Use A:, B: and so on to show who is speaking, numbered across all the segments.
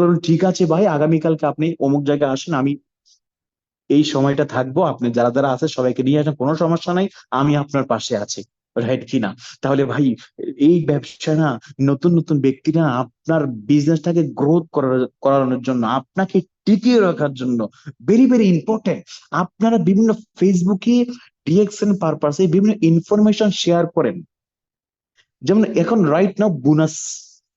A: বলবেন ঠিক আছে ভাই, আগামীকালকে আপনি অমুক জায়গায় আসেন, আমি এই সময়টা থাকব, আপনি যারা যারা আছে সবাইকে নিয়ে আসেন, কোনো সমস্যা নাই, আমি আপনার পাশে আছি রাইট কিনা? তাহলে ভাই, এই ব্যবসা না, নতুন নতুন ব্যক্তিরা আপনার বিজনেসটাকে গ্রোথ করানোর জন্য, আপনাকে টিকিয়ে রাখার জন্য ভেরি ভেরি ইম্পর্টেন্ট আপনারা বিভিন্ন ফেসবুকে ডিএকশন পারপাসে বিভিন্ন ইনফরমেশন শেয়ার করেন। যেমন এখন রাইট নাও বোনাস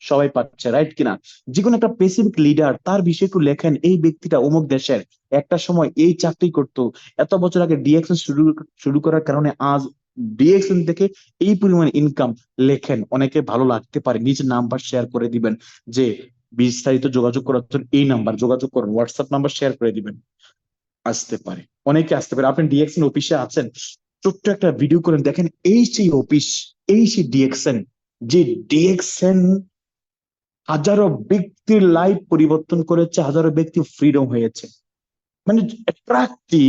A: সবাই পাচ্ছে রাইট কিনা? যে কোনো একটা স্পেসিফিক লিডার তার বিষয়ে একটু লেখেন এই ব্যক্তিটা অমুক দেশের। একটা সময় এই চাকরি করতো, এত বছর আগে ডিএকশন শুরু শুরু করার কারণে আজ ডিএকশন থেকে এই পরিমাণ ইনকাম লেখেন। অনেকে ভালো লাগতে পারে নিচে নাম্বার শেয়ার করে দিবেন যে বিস্তারিত যোগাযোগ করার জন্য এই নাম্বার যোগাযোগ করুন হোয়াটসঅ্যাপ নাম্বার শেয়ার করে দিবেন। আসতে পারে, অনেকে আসতে পারে। আপনি ডিএকশন অফিসে আছেন, ছোট্ট একটা ভিডিও করেন, দেখেন এই সেই অফিস এই সেই ডিএকশন যে ডিএকশন হাজারো ব্যক্তির লাইফ পরিবর্তন করেছে, হাজারো ব্যক্তি ফ্রিডম হয়েছে। মানে একটু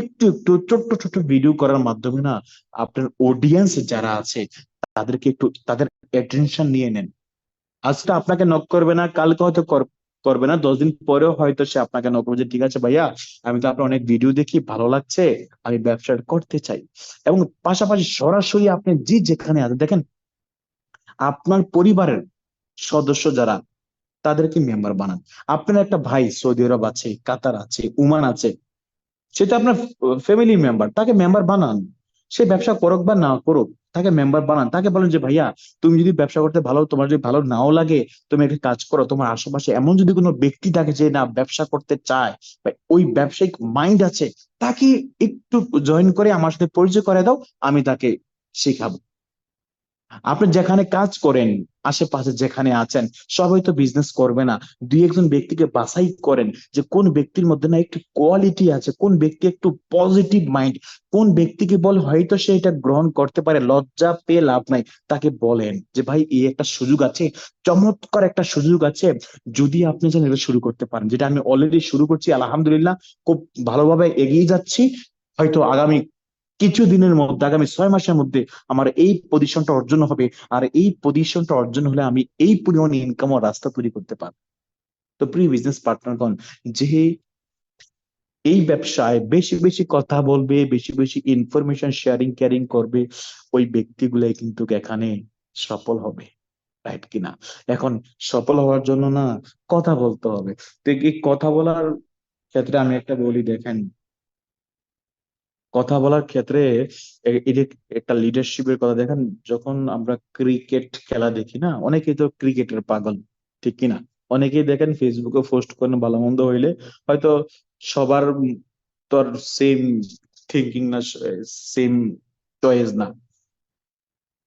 A: একটু ছোট্ট ছোট্ট ভিডিও করার মাধ্যমে না, আপনার অডিয়েন্স যারা আছে, তাদেরকে একটু, তাদের অ্যাটেনশন নিয়ে নেন। আজকে আপনাকে নক করবে না, কালকে হয়তো করবে না, দশ দিন পরেও হয়তো সে আপনাকে নক করবে যে, ঠিক আছে ভাইয়া, আমি তো আপনার অনেক ভিডিও দেখি, ভালো লাগছে, আমি ব্যবসাটা করতে চাই। এবং পাশাপাশি সরাসরি আপনি যে যেখানে আছেন, দেখেন, আপনার পরিবারের সদস্য যারা, তাদেরকে মেম্বার বানান। আপনার একটা ভাই সৌদি আরব আছে, কাতার আছে উমান আছে, সেটা আপনার ফ্যামিলি মেম্বার, তাকে মেম্বার বানান। সে ব্যবসা করুক বা না করুক, তাকে মেম্বার বানান। তাকে বলেন যে, ভাইয়া, তুমি যদি ব্যবসা করতে ভালো, তোমার যদি ভালো নাও লাগে, তুমি একটা কাজ করো, তোমার আশেপাশে এমন যদি কোনো ব্যক্তি থাকে যে না ব্যবসা করতে চায়, বা ওই ব্যবসায়িক মাইন্ড আছে, তাকে একটু জয়েন করে আমার সাথে পরিচয় করে দাও, আমি তাকে শেখাবো। আপনি যেখানে কাজ করেন, আশেপাশে যেখানে আছেন সবাই তো বিজনেস করবে না। দুই একজন ব্যক্তিকে বাছাই করেন যে কোন ব্যক্তির মধ্যে না একটু কোয়ালিটি আছে, কোন ব্যক্তি একটু পজিটিভ মাইন্ড কোন ব্যক্তিকে বল হয়তো সে এটা গ্রহণ করতে পারে, লজ্জা পেয়ে লাভ নাই, তাকে বলেন যে, ভাই, এই একটা সুযোগ আছে, চমৎকার একটা সুযোগ আছে, যদি আপনি যেন এটা শুরু করতে পারেন। যেটা আমি অলরেডি শুরু করছি, আলহামদুলিল্লাহ, খুব ভালোভাবে এগিয়ে যাচ্ছি। হয়তো আগামী কিছু দিনের মধ্যে, আগামী ছয় মাসের মধ্যে আমার এই পজিশনটা অর্জন হবে আর এই পজিশনটা অর্জন হলে আমি এই পরিমাণ ইনকাম ও রাস্তা তৈরি করতে পারব। তো প্রি বিজনেস পার্টনারগণ যে এই ব্যবসায় বেশি বেশি কথা বলবে, বেশি বেশি ইনফরমেশন শেয়ারিং ক্যারিং করবে, ওই ব্যক্তিগুলাই কিন্তু এখানে সফল হবে রাইট কিনা? এখন সফল হওয়ার জন্য না কথা বলতে হবে। তো এই কথা বলার ক্ষেত্রে আমি একটা বলি, দেখেন কথা বলার ক্ষেত্রে একটা লিডারশিপের কথা। দেখেন, যখন আমরা ক্রিকেট খেলা দেখি না, অনেকেই তো ক্রিকেটের পাগল, ঠিক কিনা? অনেকেই দেখেন ফেসবুকে পোস্ট করেন ভালো মন্দ হইলে, হয়তো সবার তোর সেম থিঙ্কিং না সেম চয়েস না।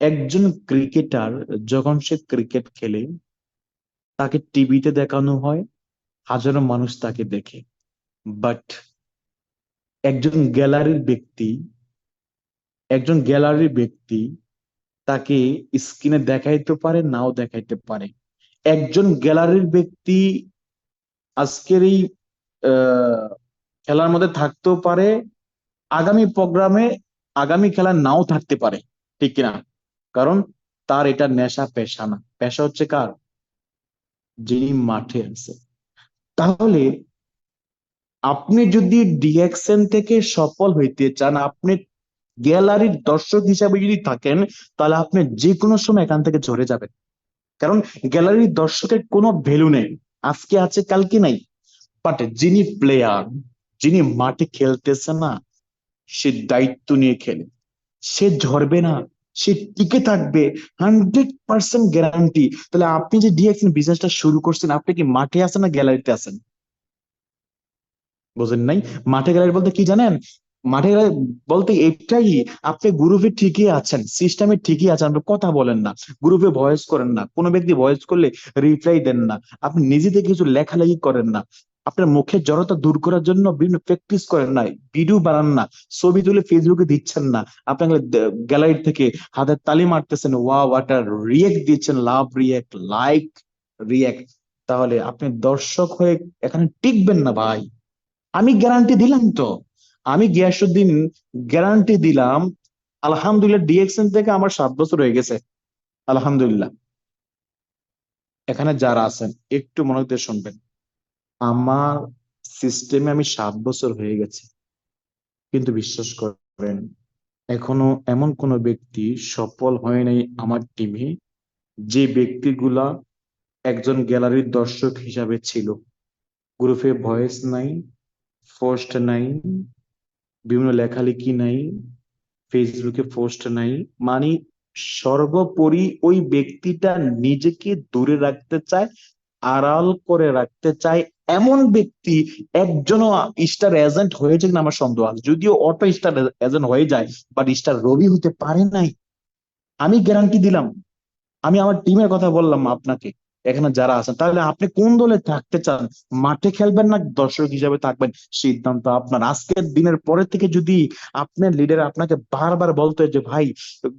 A: একজন ক্রিকেটার যখন সে ক্রিকেট খেলে, তাকে টিভিতে দেখানো হয়, হাজারো মানুষ তাকে দেখে। বাট একজন গ্যালারির ব্যক্তি, একজন গ্যালারির ব্যক্তি তাকে স্ক্রিনে দেখাইতে পারে, নাও দেখাইতে পারে। একজন গ্যালারির ব্যক্তি আজকের এই খেলার মধ্যে থাকতেও পারে, আগামী প্রোগ্রামে আগামী খেলা নাও থাকতে পারে, ঠিক কিনা? কারণ তার এটা নেশা, পেশা না। পেশা হচ্ছে কার? যিনি মাঠে আছে। তাহলে আপনি যদি ডিএক্সএন থেকে সফল হইতে চান, আপনি গ্যালারির দর্শক হিসাবে যদি থাকেন, তাহলে আপনি যে কোনো সময় এখান থেকে ঝরে যাবেন। কারণ গ্যালারির দর্শকের কোনো ভ্যালু নেই। আজকে আছে, কালকে নাই। বাট যিনি প্লেয়ার যিনি মাঠে খেলতেছে না, সে দায়িত্ব নিয়ে খেলে। সে ঝরবে না, সে টিকে থাকবে। হান্ড্রেড পার্সেন্ট গ্যারান্টি তাহলে আপনি যে ডিএক্সএন বিজনেসটা শুরু করছেন, আপনি কি মাঠে আছেন না গ্যালারিতে আছেন? বোঝেন নাই? মাঠে গ্যালারি বলতে কি জানেন? মাঠে বলতে এটাই আপনি গ্রুপে ঠিকই আছেন সিস্টেমে ঠিকই আছেন, আপনি কথা বলেন না, গ্রুপে ভয়েস করেন না, কোনো ব্যক্তি ভয়েস করলে রিপ্লাই দেন না, আপনি নিজে থেকে কিছু লেখালেখি করেন না, আপনার মুখের জড়তা দূর করার জন্য বিভিন্ন প্র্যাকটিস করেন না ভিডিও বানান না, ছবি তুলে ফেসবুকে দিচ্ছেন না আপনাকে গ্যালারি থেকে হাতের তালি মারতেছেন ওয়া ওয়াটার রিয়েক্ট দিচ্ছেন লাভ রিয়েক্ট লাইক রিয়েক্ট তাহলে আপনি দর্শক হয়ে এখানে টিকবেন না ভাই। আমি গ্যারান্টি দিলাম তো। আমি গিয়াসুদ্দিন গ্যারান্টি দিলাম, আলহামদুলিল্লাহ ডিএক্সএন থেকে আমার সাত বছর হয়ে গেছে। আলহামদুলিল্লাহ। এখানে যারা আছেন, একটু মনে দিয়ে শুনবেন। আমার সিস্টেমে আমি সাত বছর হয়ে গেছে। কিন্তু বিশ্বাস করেন, এখনও এমন কোনো ব্যক্তি সফল হয় নাই আমার টিমে যে ব্যক্তিগুলা একজন গ্যালারির দর্শক হিসাবে ছিল। গ্রুপে ভয়েস নাই পোস্ট নাই বিভিন্ন লেখালেখি নাই ফেসবুকে পোস্ট নাই মানে সর্বোপরি ওই ব্যক্তিটা নিজেকে দূরে রাখতে চায়, আড়াল করে রাখতে চায়, এমন ব্যক্তি একজনও স্টার এজেন্ট হয়েছে কিনা আমার সন্দেহ আছে। যদিও অটো স্টার এজেন্ট হয়ে যায় বাট স্টার রবি হতে পারে নাই। আমি গ্যারান্টি দিলাম। আমি আমার টিমের কথা বললাম আপনাকে। এখানে যারা আছেন, তাহলে আপনি কোন দলে থাকতে চান? মাঠে খেলবেন না দর্শক হিসাবে থাকবেন? সিদ্ধান্ত আপনার। আজকের দিনের পরে থেকে যদি আপনার লিডার আপনাকে বারবার বলতো যে, ভাই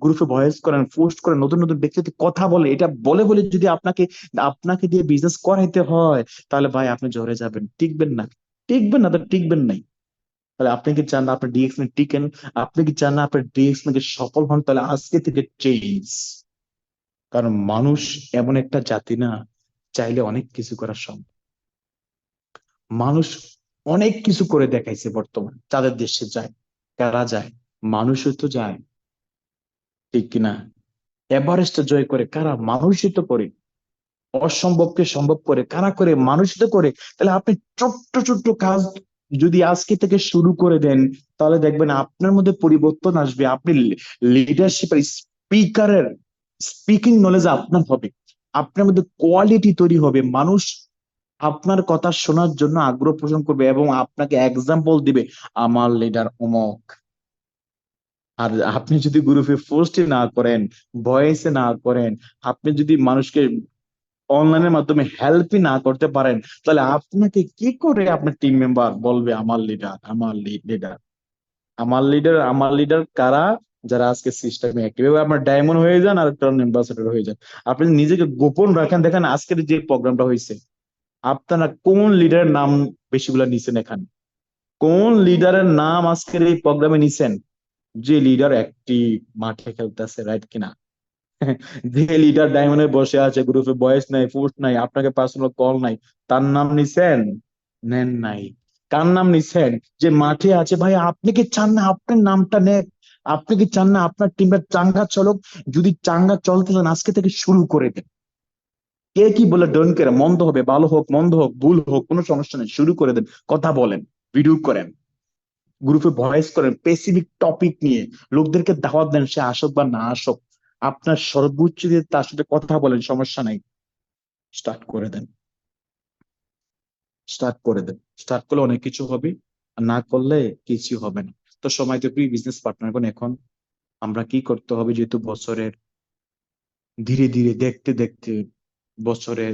A: গ্রুপে ভয়েস করেন পোস্ট করেন, নতুন নতুন ব্যক্তিতে কথা বলে, এটা বলে বলে যদি আপনাকে আপনাকে দিয়ে বিজনেস করাইতে হয়, তাহলে ভাই আপনি ঝরে যাবেন। টিকবেন না। টিকবেন না তো টিকবেন নাই। তাহলে আপনি কি চান না আপনার ডিএক্স টিকেন? আপনি কি চান না আপনার ডিএক্স সফল হন? তাহলে আজকে থেকে চেঞ্জ কারণ মানুষ এমন একটা জাতি না, চাইলে অনেক কিছু করা সম্ভব। মানুষ অনেক কিছু করে দেখাইছে বর্তমান, তাদের দেশে যায়, কারা যায় মানুষও তো যায়, ঠিক কিনা এভারেস্ট জয় করে কারা? মানুষই তো করে। অসম্ভবকে সম্ভব করে, কারা করে? মানুষই তো করে। তাহলে আপনি ছোট্ট ছোট্ট কাজ যদি আজকে থেকে শুরু করে দেন, তাহলে দেখবেন আপনার মধ্যে পরিবর্তন আসবে। আপনি লিডারশিপের স্পিকারের স্পিকিং নলেজ আপনার হবে। আপনার মধ্যে কোয়ালিটি তৈরি হবে। মানুষ আপনার কথা শোনার জন্য আগ্রহ পোষণ করবে এবং আপনাকে এক্সাম্পল দিবে, আমার লিডার অমক। আর আপনি যদি গ্রুপে পোস্টে না করেন ভয়েসে না করেন, আপনি যদি মানুষকে অনলাইনের মাধ্যমে হেল্পই না করতে পারেন, তাহলে আপনাকে কি করে আপনার টিম মেম্বার বলবে, আমার লিডার আমার লিডার আমার লিডার আমার লিডার কারা? যারা আজকে সিস্টেমে অ্যাক্টিভ এবার আপনার ডায়মন্ড হয়ে যান আর টার্ন অ্যাম্বাসেডর হয়ে যান। আপনি নিজেকে গোপন রাখেন, দেখেন আজকের যে প্রোগ্রামটা হয়েছে আপনারা কোন লিডারের নাম বেশিগুলো নিছেন এখানে? কোন লিডারের নাম আজকের এই প্রোগ্রামে নিছেন? যে লিডার একটি মাঠে খেলতেছে রাইট কিনা? যে লিডার ডায়মন্ডে বসে আছে গ্রুপে বয়স নাই পোস্ট নাই, আপনাকে পার্সোনাল কল নাই, তার নাম নিছেন? নেন নাই। কার নাম নিছেন? যে মাঠে আছে, ভাই, আপনি কি চান না আপনার নামটা নেক আপনি কি চান না আপনার টিমটা চাঙ্গা চলক? যদি চাঙ্গা চলতে চান, আজকে থেকে শুরু করে দেন। কে কি বলে ডোন করে মন্দ হবে, ভালো হোক, মন্দ হোক, ভুল হোক, কোনো সমস্যা নেই, শুরু করে দেন। কথা বলেন ভিডিও করেন গ্রুপে ভয়েস করেন স্পেসিফিক টপিক নিয়ে। লোকদেরকে দাওয়াত দেন, সে আসুক বা না আসুক, আপনার সর্বোচ্চ দিয়ে তার সাথে কথা বলেন, সমস্যা নাই। স্টার্ট করে দেন। স্টার্ট করে দেন। স্টার্ট করলে অনেক কিছু হবে, আর না করলে কিছু হবে না। তো সময় তো প্রি বিজনেস পার্টনার কোন এখন। আমরা কি করতে হবে যেহেতু বছরের ধীরে ধীরে দেখতে দেখতে বছরের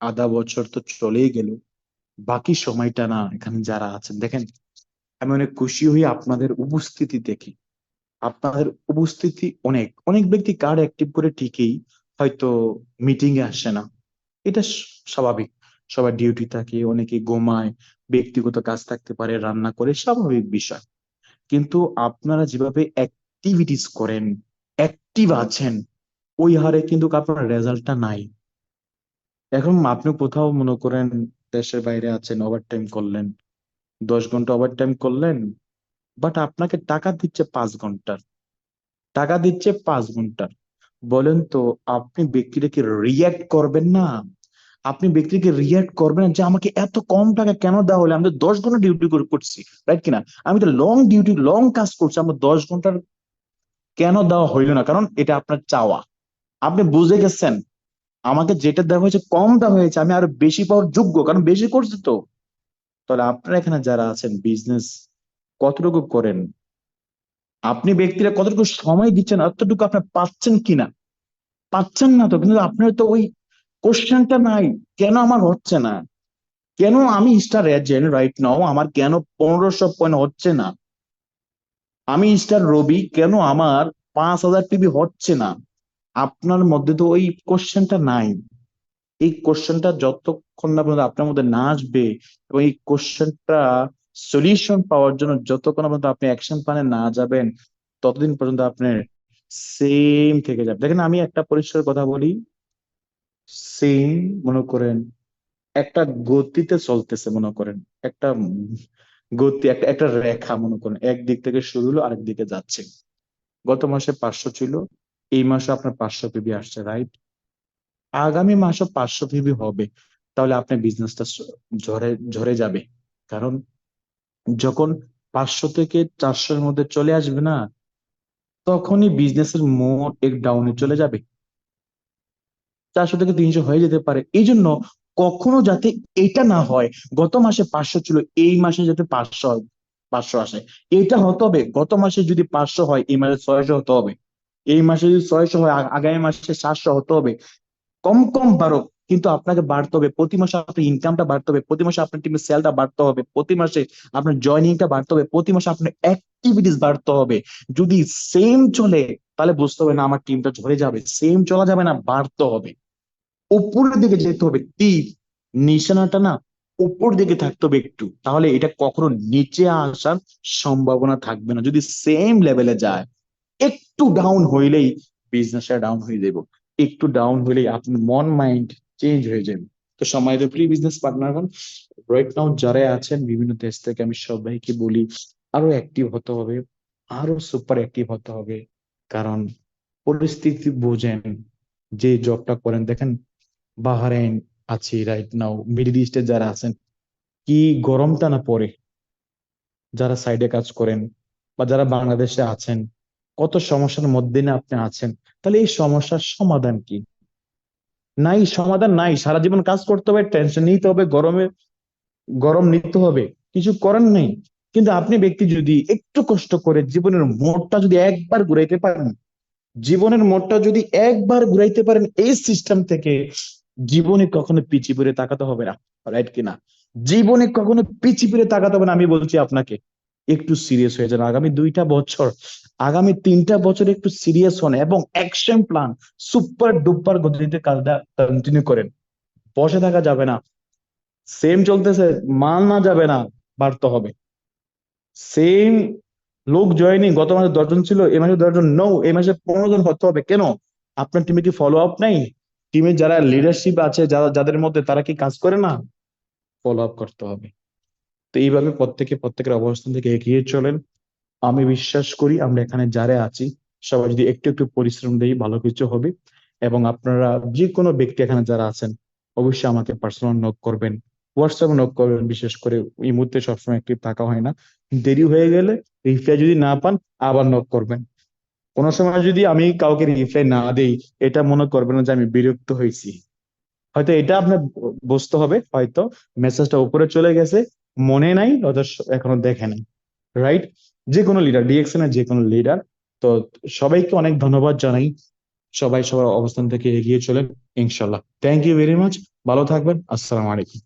A: আধা বছর তো চলেই গেল। বাকি সময়টা না এখানে যারা আছেন, দেখেন আমি অনেক খুশি হই আপনাদের উপস্থিতি দেখি। আপনাদের উপস্থিতি অনেক। অনেক ব্যক্তি কার্ড অ্যাক্টিভ করে ঠিকই হয়তো মিটিং এ আসে না। এটা স্বাভাবিক। সবার ডিউটি থাকে, অনেকে ঘুমায়, ব্যক্তিগত কাজ থাকতে পারে, রান্না করে, স্বাভাবিক বিষয়। কিন্তু আপনারা যেভাবে অ্যাক্টিভিটিস করেন অ্যাক্টিভ আছেন, ওই হারে কিন্তু আপনার রেজাল্টটা নাই। এখন আপনি কোথাও মনে করেন দেশের বাইরে আছেন ওভার টাইম করলেন, দশ ঘণ্টা ওভার টাইম করলেন বাট আপনাকে টাকা দিচ্ছে পাঁচ ঘণ্টার। টাকা দিচ্ছে পাঁচ ঘণ্টার। বলেন তো, আপনি ব্যক্তিটাকে রিয়াক্ট করবেন না? আপনি ব্যক্তিকে রিয়াক্ট করবেন যে আমাকে এত কম টাকা কেন দেওয়া হলে? আমি তো দশ ঘণ্টা ডিউটি করে করছি রাইট কিনা? আমি তো লং ডিউটি লং কাজ করছি, আমার দশ ঘণ্টার কেন দেওয়া হইল না? কারণ এটা আপনার চাওয়া। আপনি বুঝে গেছেন? আমাকে যেটা দেওয়া হয়েছে, কম দেওয়া হয়েছে, আমি আরও বেশি পাওয়ার যোগ্য, কারণ বেশি করছি তো। তাহলে আপনারা এখানে যারা আছেন বিজনেস কতটুকু করেন? আপনি ব্যক্তিরা কতটুকু সময় দিচ্ছেন অতটুকু আপনার পাচ্ছেন কিনা? পাচ্ছেন না তো, কিন্তু আপনার তো ওই কোশ্চেনটা নাই। কেন আমার হচ্ছে না? কেন আমি স্টার এজেন্ট রাইট নাও আমার কেন পনেরোশো পয়েন্ট হচ্ছে না? আমি স্টার রবি কেন আমার পাঁচ হাজার টিভি হচ্ছে না? আপনার মধ্যে তো ওই কোশ্চেনটা নাই। এই কোশ্চেনটা যতক্ষণ না পর্যন্ত আপনার মধ্যে না আসবে এবং এই কোশ্চেনটা সলিউশন পাওয়ার জন্য যতক্ষণ পর্যন্ত আপনি অ্যাকশন প্ল্যানে না যাবেন, ততদিন পর্যন্ত আপনার সেম থেকে যাবে। দেখেন আমি একটা পরিষ্কার কথা বলি। সেম মনে করেন, একটা গতিতে চলতেছে মনে করেন, একটা গতি, একটা একটা রেখা মনে করেন একদিক থেকে শুরু হলো আরেক দিকে যাচ্ছে। গত মাসে পাঁচশো ছিল, এই মাসে আপনার পাঁচশো পিবি আসছে রাইট আগামী মাসে পাঁচশো পিবি হবে, তাহলে আপনার বিজনেসটা ঝরে ঝরে যাবে। কারণ যখন পাঁচশো থেকে চারশোর মধ্যে চলে আসবে না, তখনই বিজনেসের মোড এক ডাউনে চলে যাবে। চারশো থেকে তিনশো হয়ে যেতে পারে। এই জন্য কখনো যাতে এটা না হয়, গত মাসে পাঁচশো ছিল, এই মাসে যাতে পাঁচশো হয় পাঁচশো আসে। এটা হতে হবে, গত মাসে যদি পাঁচশো হয়, এই মাসে ছয়শো হতে হবে। এই মাসে যদি ছয়শো হয় আগামী মাসে সাতশো হতে হবে। কম কম বাড়ুক, কিন্তু আপনাকে বাড়তে হবে। প্রতি মাসে আপনার ইনকামটা বাড়তে হবে। প্রতি মাসে আপনার টিমের সেলটা বাড়তে হবে। প্রতি মাসে আপনার জয়নিংটা বাড়তে হবে। প্রতি মাসে আপনার অ্যাক্টিভিটিস বাড়তে হবে। যদি সেম চলে, তাহলে বুঝতে হবে না, আমার টিমটা ঝরে যাবে। সেম চলা যাবে না, বাড়তে হবে। উপরের দিকে যেতে হবে। তীর, নিশানাটা না উপর দিকে থাকতে হবে একটু। তাহলে এটা কখনো নিচে আসার সম্ভাবনা থাকবে না। যদি সেম লেভেলে যায়, একটু ডাউন হইলেই বিজনেসটা ডাউন হয়ে যাবে একটু ডাউন হইলেই আপনার মন মাইন্ড চেঞ্জ হয়ে যাবে তো সময় তো প্রি বিজনেস পার্টনারগণ রাইট নাও যারা আছেন, বিভিন্ন দেশ থেকে আমি সবাইকে বলি, আরও অ্যাক্টিভ হতে হবে, আরও সুপার অ্যাক্টিভ হতে হবে। কারণ পরিস্থিতি বোঝেন, যে জবটা করেন, দেখেন বাহারাইন আছি রাইট নাও মিডিল ইস্টে যারা আছেন, কি গরমটা না পড়ে যারা সাইডে কাজ করেন বা যারা বাংলাদেশে আছেন, কত সমস্যার মধ্যে না আপনি আছেন, তাহলে এই সমস্যার সমাধান কি? নাই, সমাধান নাই, সারা জীবন কাজ করতে হবে টেনশন নিতে হবে, গরমে, গরম নিতে হবে, কিছু করার নেই। কিন্তু আপনি ব্যক্তি যদি একটু কষ্ট করে জীবনের মোড়টা যদি একবার ঘুরাইতে পারেন, জীবনের মোড়টা যদি একবার ঘুরাইতে পারেন, এই সিস্টেম থেকে জীবনে কখনো পিছি ফিরে তাকাতে হবে না রাইট কিনা? জীবনে কখনো পিছি ফিরে তাকাতে হবে না, আমি বলছি আপনাকে, একটু সিরিয়াস হয়ে যান। আগামী দুইটা বছর, আগামী তিনটা বছর একটু সিরিয়াস হন এবং অ্যাকশন প্ল্যান সুপার ডুপার গতিতে কাজটা কন্টিনিউ করেন। বসে থাকা যাবে না। সেম চলতেছে, মাল না যাবে না, বাড়তে হবে। সেম লোক জয়েনিং গত মাসে দশজন ছিল, এ মাসে দশজন নো এ মাসে পনেরো জন হতে হবে। কেন? আপনার টিমে কি ফলো আপ নাই? টিমে যারা লিডারশিপ আছে, যারা, যাদের মধ্যে তারা কি কাজ করে না? ফলো আপ করতে হবে। তো এইভাবে প্রত্যেকে, প্রত্যেকের অবস্থান থেকে এগিয়ে চলেন। আমি বিশ্বাস করি আমরা এখানে যারা আছি, সবাই যদি একটু একটু পরিশ্রম দেই, ভালো কিছু হবে। এবং আপনারা যে কোনো ব্যক্তি এখানে যারা আছেন, অবশ্যই আমাকে পার্সোনাল নক করবেন। হোয়াটসঅ্যাপে নক করবেন, বিশেষ করে এই মুহূর্তে সবসময় অ্যাক্টিভ থাকা হয় না। দেরি হয়ে গেলে রিপ্লাই যদি না পান, আবার নক করবেন। কোনো সময় যদি আমি কাউকে রিপ্লাই না দেই, এটা মনে করবেন যে আমি বিরক্ত হয়েছি। হয়তো এটা আপনার বুঝতে হবে, হয়তো মেসেজটা উপরে চলে গেছে, মনে নাই এখনও দেখে নাই রাইট যে কোনো লিডার ডিএক্সএন এর যে কোনো লিডার তো সবাইকে অনেক ধন্যবাদ জানাই। সবাই সবার অবস্থান থেকে এগিয়ে চলেন ইনশাল্লাহ থ্যাংক ইউ ভেরি মাচ ভালো থাকবেন। আসসালামু আলাইকুম।